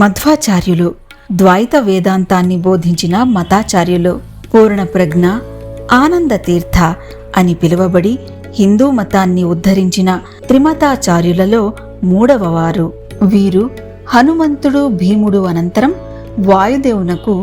మధ్వాచార్యులు ద్వైత వేదాంతాన్ని బోధించిన మతాచార్యులు పూర్ణ ప్రజ్ఞ ఆనంద తీర్థ అని పిలువబడి హిందూ మతాన్ని ఉద్ధరించిన త్రిమతాచార్యులలో మూడవవారు. వీరు హనుమంతుడు భీముడు అనంతరం వాయుదేవునకు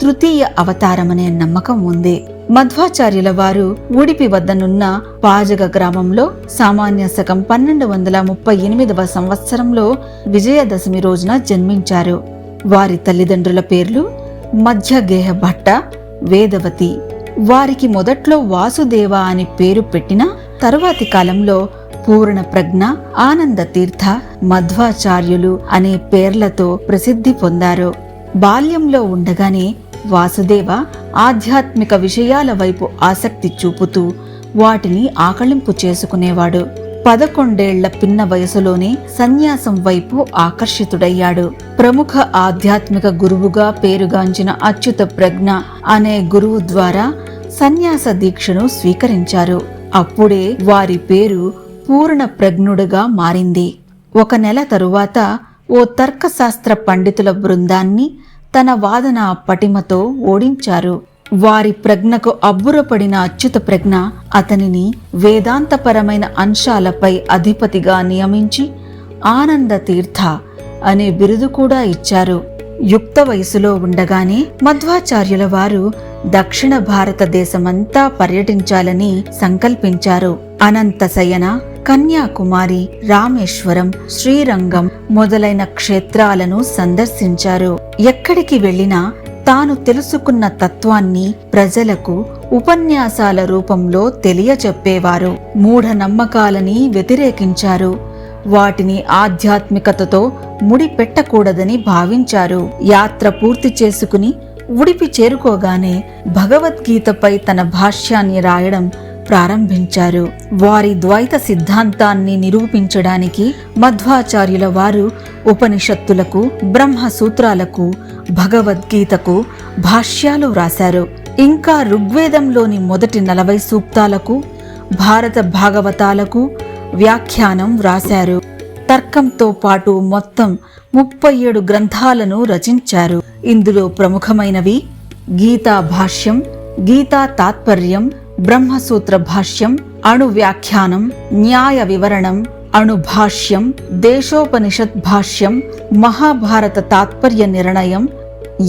తృతీయ అవతారమనే నమ్మకం ఉంది. మధ్వాచార్యుల వారు ఉడిపి వద్దనున్న పాజగ గ్రామంలో సామాన్య శకం పన్నెండు వందల ముప్పై ఎనిమిదవ సంవత్సరంలో విజయదశమి రోజున జన్మించారు. వారి తల్లిదండ్రుల పేర్లు మధ్యగేహ భట్ట వేదవతి. వారికి మొదట్లో వాసుదేవ అని పేరు పెట్టిన తరువాతి కాలంలో పూర్ణ ప్రజ్ఞ ఆనంద తీర్థ మధ్వాచార్యులు అనే పేర్లతో ప్రసిద్ధి పొందారు. బాల్యంలో ఉండగానే వాసుదేవ ఆధ్యాత్మిక విషయాల వైపు ఆసక్తి చూపుతూ వాటిని ఆకళింపు చేసుకునేవాడు. పదకొండేళ్ళ పిన్న వయసులోనే సన్యాసం వైపు ఆకర్షితుడయ్యాడు. ప్రముఖ ఆధ్యాత్మిక గురువుగా పేరుగాంచిన అచ్యుత ప్రజ్ఞ అనే గురువు ద్వారా సన్యాస దీక్షను స్వీకరించారు. అప్పుడే వారి పేరు పూర్ణ ప్రజ్ఞుడుగా మారింది. ఒక నెల తరువాత ఓ తర్కశాస్త్ర పండితుల బృందాన్ని తన వాదన పటిమతో ఓడించారు. వారి ప్రజ్ఞకు అబ్బురపడిన అచ్యుత ప్రజ్ఞ అతనిని వేదాంతపరమైన అంశాలపై అధిపతిగా నియమించి ఆనంద తీర్థ అనే బిరుదు కూడా ఇచ్చారు. యుక్త వయసులో ఉండగానే మధ్వాచార్యుల వారు దక్షిణ భారతదేశమంతా పర్యటించాలని సంకల్పించారు. అనంతశయన కన్యాకుమారి రామేశ్వరం శ్రీరంగం మొదలైన క్షేత్రాలను సందర్శించారు. ఎక్కడికి వెళ్ళినా తాను తెలుసుకున్న తత్వాన్ని ప్రజలకు ఉపన్యాసాల రూపంలో తెలియచెప్పేవారు. మూఢనమ్మకాలని వ్యతిరేకించారు. వాటిని ఆధ్యాత్మికతతో ముడిపెట్టకూడదని భావించారు. యాత్ర పూర్తి చేసుకుని ఉడిపి చేరుకోగానే భగవద్గీతపై తన భాష్యాన్ని రాయడం ప్రారంభించారు. వారి ద్వైత సిద్ధాంతాన్ని నిరూపించడానికి మధ్వాచార్యుల వారు ఉపనిషత్తులకు బ్రహ్మ సూత్రాలకు భగవద్గీతకు భాష్యాలు వ్రాశారు. ఇంకా ఋగ్వేదంలోని మొదటి నలభై సూక్తాలకు భారత భాగవతాలకు వ్యాఖ్యానం వ్రాశారు. తర్కంతో పాటు మొత్తం ముప్పై ఏడు గ్రంథాలను రచించారు. ఇందులో ప్రముఖమైనవి గీతా భాష్యం గీతా తాత్పర్యం బ్రహ్మసూత్ర భాష్యం అణువ్యాఖ్యానం న్యాయ వివరణం అణుభాష్యం దేశోపనిషత్ భాష్యం మహాభారత తాత్పర్య నిర్ణయం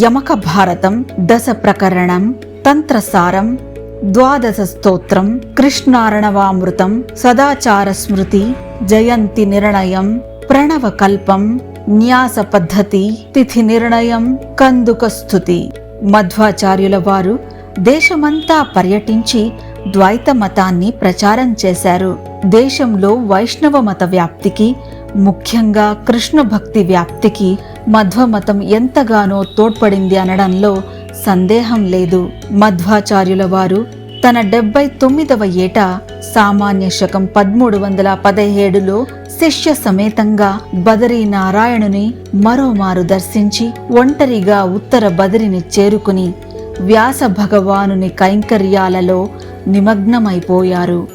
యమక భారతం దశ ప్రకరణం తంత్రసారం ద్వాదశ స్తోత్రం కృష్ణారణవామృతం సదాచార స్మృతి జయంతి నిర్ణయం ప్రణవ కల్పం న్యాస పద్ధతి తిథి నిర్ణయం కందుక స్థుతి. మధ్వాచార్యుల వారు దేశమంతా పర్యటించి ద్వైత మతాన్ని ప్రచారం చేశారు. దేశంలో వైష్ణవ మత వ్యాప్తికి ముఖ్యంగా కృష్ణ భక్తి వ్యాప్తికి మధ్వమతం ఎంతగానో తోడ్పడింది అనడంలో సందేహం లేదు. మధ్వాచార్యుల వారు తన డెబ్బై తొమ్మిదవ ఏట సామాన్య శకం పదమూడు వందల పదిహేడులో శిష్య సమేతంగా బదరీ నారాయణుని మరోమారు దర్శించి ఒంటరిగా ఉత్తర బదరిని చేరుకుని వ్యాస భగవానుని కైంకర్యాలలో నిమగ్నమైపోయారు.